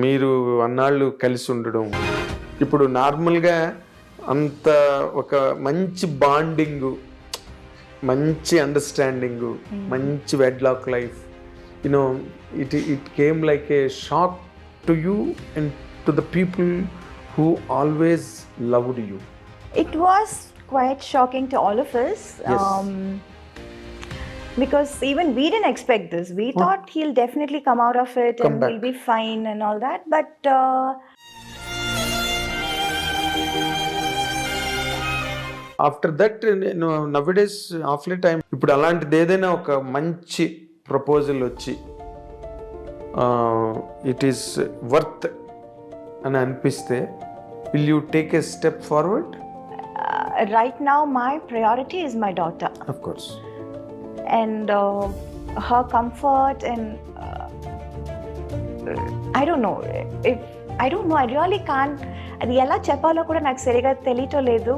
మీరు అన్నాళ్ళు కలిసి ఉండడం ఇప్పుడు నార్మల్గా అంత ఒక మంచి బాండింగ్ మంచి అండర్స్టాండింగ్ మంచి wedlock life you know it it came like a shock to you and to the people who always loved you It was quite shocking to all of us. Yes. Um, because even we didn't expect this. We thought he'll definitely come out of it Come and back. he'll be fine and all that. But uh, after that నేను nowadays ఆఫ్లీ time ఇప్పుడు అలాంటిది ఏదైనా ఒక మంచి proposal వచ్చి it is worth అని అనిపిస్తే will you take a step forward uh, right now, my priority is my daughter of course and uh, her comfort and uh, I don't know if I don't know. I really can't. అది ఎలా చెప్పాలో కూడా నాకు సరిగా తెలియటం లేదు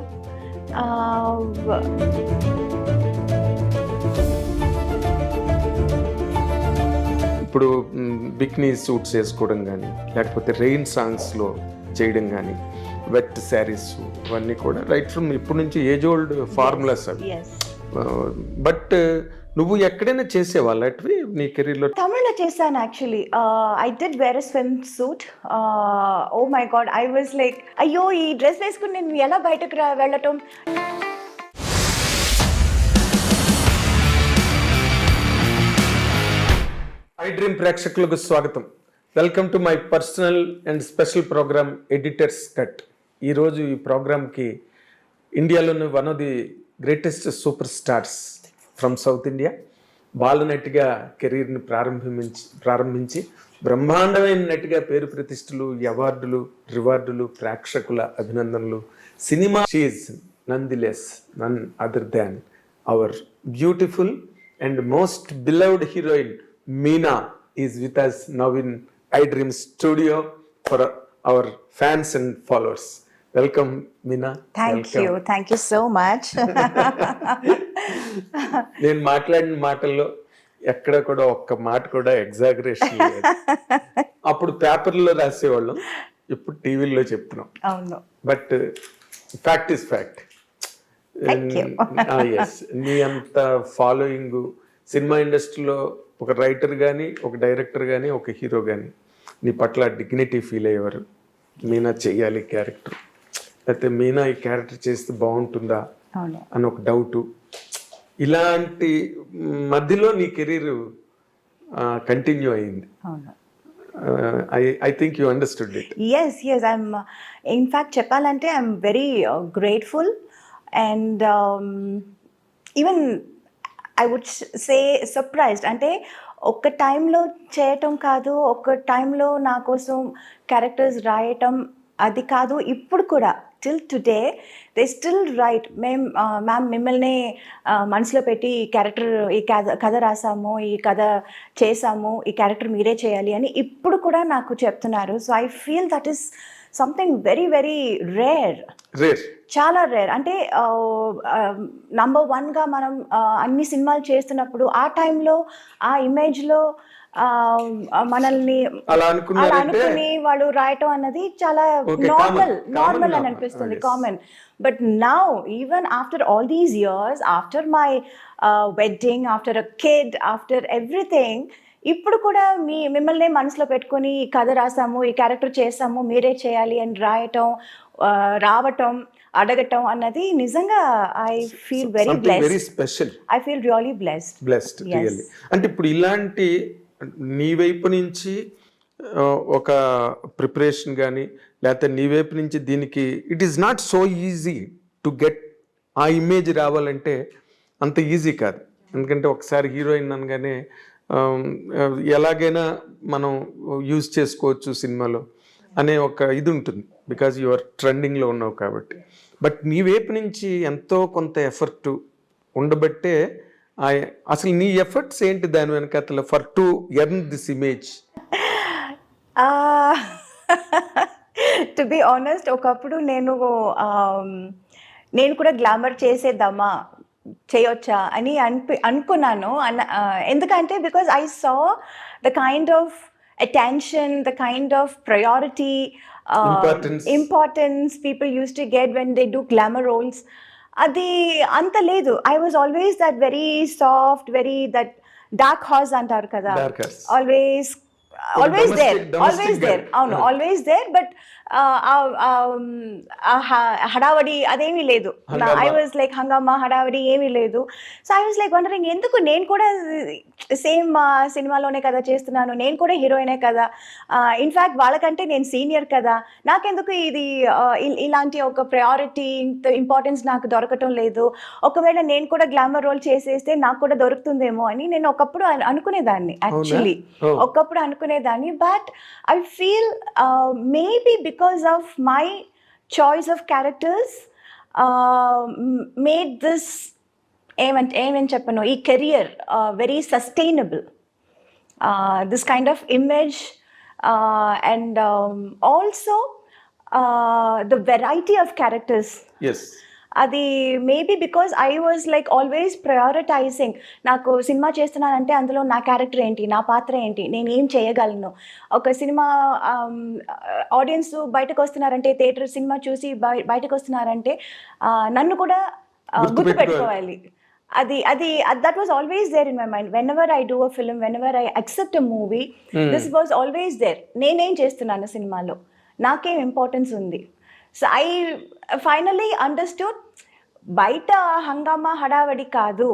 ఇప్పుడు bikini suits వేసుకోవడం కానీ లేకపోతే రెయిన్ సాంగ్స్లో చేయడం కానీ వెట్ శారీస్ ఇవన్నీ కూడా రైట్ ఫ్రమ్ ఇప్పటి నుంచి ఏజ్ ఓల్డ్ ఫార్ములాస్ అవి yes. బట్ నువ్వు ఎక్కడైనా చేసేవాళ్ళు అటువి నీ కెరీర్లో? తమిళ్ళో చేశాను actually I did wear swim suit oh my god I was like అయ్యో ఈ డ్రెస్ వేసుకుని నేను ఎలా బయటకు రా వెళ్ళటం? ఐ డ్రీమ్ ప్రేక్షకులకు స్వాగతం. Welcome to my personal and special programme editor's cut ఈరోజు ఈ ప్రోగ్రామ్కి ఇండియాలోని one of the greatest super stars from south India బాలనటిగా కెరీర్ని ప్రారంభించి ప్రారంభించి బ్రహ్మాండమైన నటిగా పేరు ప్రతిష్టలు అవార్డులు రివార్డులు ప్రేక్షకుల అభినందనలు. Cinema she's nonetheless none other than our beautiful and most beloved heroine Meena is with us now in I dream studio for our fans and followers welcome Meena thank you thank you so much నేను మాట్లాడిన మాటల్లో ఎక్కడ కూడా ఒక్క మాట కూడా exaggeration లేదు. అప్పుడు పేపర్లో రాసేవాళ్ళం ఇప్పుడు టీవీలో చెప్తున్నాం. అవును. But fact is fact. Yes నీ అంత ఫాలోయింగ్ సినిమా ఇండస్ట్రీలో ఒక రైటర్ కానీ ఒక డైరెక్టర్ కానీ ఒక హీరో కానీ నీ పట్ల డిగ్నిటీ ఫీల్ అయ్యేవారు. మీనా చెయ్యాలి క్యారెక్టర్ లేకపోతే మీనా ఈ క్యారెక్టర్ చేస్తే బాగుంటుందా అని ఒక డౌటు ఇలాంటి మధ్యలో నీ కెరీర్ కంటిన్యూ అయింది. I think you understood it. Yes yes I'm in fact చెప్పాలంటే I'm very grateful and even I would say surprised అంటే ఒక టైంలో చేయటం కాదు ఒక టైంలో నా కోసం క్యారెక్టర్స్ రాయటం అది కాదు ఇప్పుడు కూడా till today they still right మేం మ్యామ్ మిమ్మల్ని మనసులో పెట్టి ఈ క్యారెక్టర్ ఈ కథ కథ రాసాము ఈ కథ చేసాము ఈ క్యారెక్టర్ మీరే చేయాలి అని ఇప్పుడు కూడా నాకు చెప్తున్నారు. So I feel that is something very very rare rare చాలా రేర్ అంటే నంబర్ వన్గా మనం అన్ని సినిమాలు చేస్తున్నప్పుడు ఆ టైంలో ఆ ఇమేజ్లో మనల్ని అలా అనుకుని వాళ్ళు రాయటం అన్నది చాలా నార్మల్ నార్మల్ అని. అనిపిస్తుంది. Common but now even after all these years after my wedding after a kid after everything ఇప్పుడు కూడా మీ మిమ్మల్ని మనసులో పెట్టుకొని ఈ కథ రాసాము ఈ క్యారెక్టర్ చేసాము మీరే చేయాలి అని రాయటం రావటం అడగటం అన్నది నిజంగా I feel very very special I feel really blessed blessed. Really అంటే ఇప్పుడు ఇలాంటి నీ వైపు నుంచి ఒక ప్రిపరేషన్ కానీ లేకపోతే నీ వైపు నుంచి దీనికి it is not so easy to get ఆ ఇమేజ్ రావాలంటే అంత ఈజీ కాదు. ఎందుకంటే ఒకసారి హీరోయిన్ అనగానే ఎలాగైనా మనం యూజ్ చేసుకోవచ్చు సినిమాలో అనే ఒక ఇది ఉంటుంది. బికాజ్ యు ఆర్ ట్రెండింగ్లో ఉన్నావు కాబట్టి. బట్ నీ వైపు నుంచి ఎంతో కొంత ఎఫర్ట్ ఉండబట్టే అసలు నీ ఎఫర్ట్స్ ఏంటి దాని వెనకాతల for to earn this image to be honest ఒకప్పుడు నేను నేను కూడా గ్లామర్ చేసేద్దామా చేయొచ్చా అని అనిపి అనుకున్నాను. అన్న ఎందుకంటే because I saw the kind of attention, the kind of priority, uh, Importance. importance people used to get when they do glamour roles. అది అంత లేదు I was always that very soft very that dark horse అంటారు కదా Dark horse. Always ఒక always there always there. అవును. Always there but హడావడి అదేమీ లేదు. ఐ వాజ్ లైక్ హంగామా హడావడి ఏమీ లేదు so I was like wondering ఎందుకు నేను కూడా సేమ్ సినిమాలోనే కదా చేస్తున్నాను నేను కూడా హీరోయినే కదా ఇన్ఫ్యాక్ట్ వాళ్ళకంటే నేను సీనియర్ కదా నాకెందుకు ఇది ఇలాంటి ఒక ప్రయారిటీ ఇంపార్టెన్స్ నాకు దొరకటం లేదు ఒకవేళ నేను కూడా గ్లామర్ రోల్ చేసేస్తే నాకు కూడా దొరుకుతుందేమో అని నేను ఒకప్పుడు అను- అనుకునేదాన్ని యాక్చువల్లీ. ఒకప్పుడు అనుకునేదాన్ని but I feel maybe because of my choice of characters made this ఏమంటే ఏమని చెప్పను ఈ career very sustainable this kind of image and also the variety of characters yes అది maybe because I was like always prioritising నాకు cinema చేస్తున్నానంటే అందులో నా character ఏంటి నా పాత్ర ఏంటి నేను ఏం చేయగలను? ఒక సినిమా ఆడియన్స్ బయటకు వస్తున్నారంటే థియేటర్ సినిమా చూసి బయ- బయటకు వస్తున్నారంటే నన్ను కూడా గుర్తుపెట్టుకోవాలి. గుర్తుపెట్టుకోవాలి అది అది that was always there in my mind whenever I do a film whenever I accept a movie this was always there నేనేం చేస్తున్నాను సినిమాలో? నాకేం ఇంపార్టెన్స్ ఉంది? సో ఐ ఫైనలీ అండర్స్టూడ్ బయట హంగామా హడావడి కాదు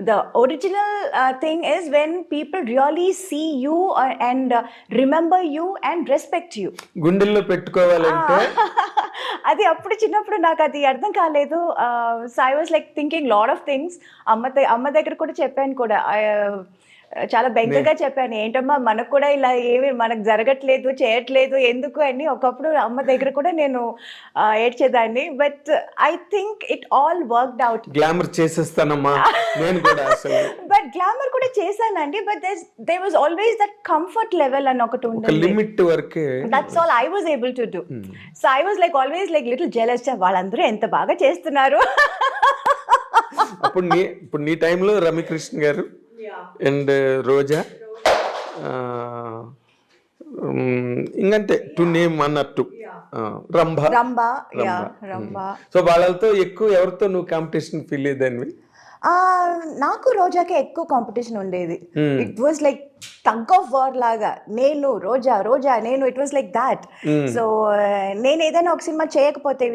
the original thing is when people really see you and remember you and respect you గుండెల్లో పెట్టుకోవాలంటే అది అప్పుడు చిన్నప్పుడు నాకు అది అర్థం కాలేదు. So I was like thinking lot of things అమ్మ అమ్మ దగ్గర కూడా చెప్పాను కూడా. ఆ, చాలా బెంగగా చెప్పాను. ఏంటమ్మా మనకు కూడా ఇలా ఏమి మనకు జరగట్లేదు చేయట్లేదు ఎందుకు అని ఒకప్పుడు అమ్మ దగ్గర కూడా నేను ఏడ్చేదాన్ని. But I think it all worked out glamour చేసేస్తానమ్మా. నేను కూడా బట్ గ్లామర్ కూడా చేశానండి. But they was always that comfort level అని ఒకటి ఒక ఉంటుంది లిమిట్ వరకే. That's all I was able to do so I was like always like little jealous వాళ్ళందరూ ఎంత బాగా చేస్తున్నారు? అప్పుడు నీ ఇప్పుడు నీ టైంలో రమ్యకృష్ణ గారు అండ్ రోజా ఇంకంతే టు నేమ్ అన్నట్టు రంభ. సో వాళ్ళతో ఎక్కువ ఎవరితో నువ్వు కాంపిటీషన్ ఫీల్ అయ్యేదానివి నాకు రోజాకే ఎక్కువ కాంపిటీషన్ ఉండేది. It was like tug of war లాగా. నేను రోజా రోజా నేను it was like that so నేను ఏదైనా ఒక సినిమా చేయకపోతే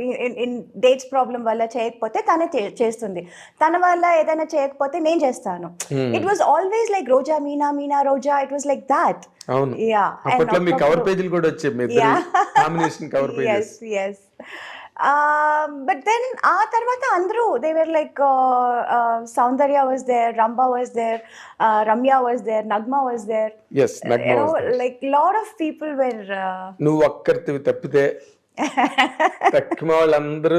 ఇన్ డేట్స్ ప్రాబ్లం వల్ల చేయకపోతే తనే చేస్తుంది. తన వల్ల ఏదైనా చేయకపోతే నేను చేస్తాను. It was always like Roja Meena Meena Roja it was like that అవును. యా అప్పట్లో మీ కవర్ పేజీలు కూడా వచ్చాయి combination cover pages but then ఆ తర్వాత అందరూ they were like Soundarya was there Rambha was there Ramya was there Nagma was there. Like lot of people were నువ్వు ఒక్కరితివి తప్పితే తక్కువ వాళ్ళందరూ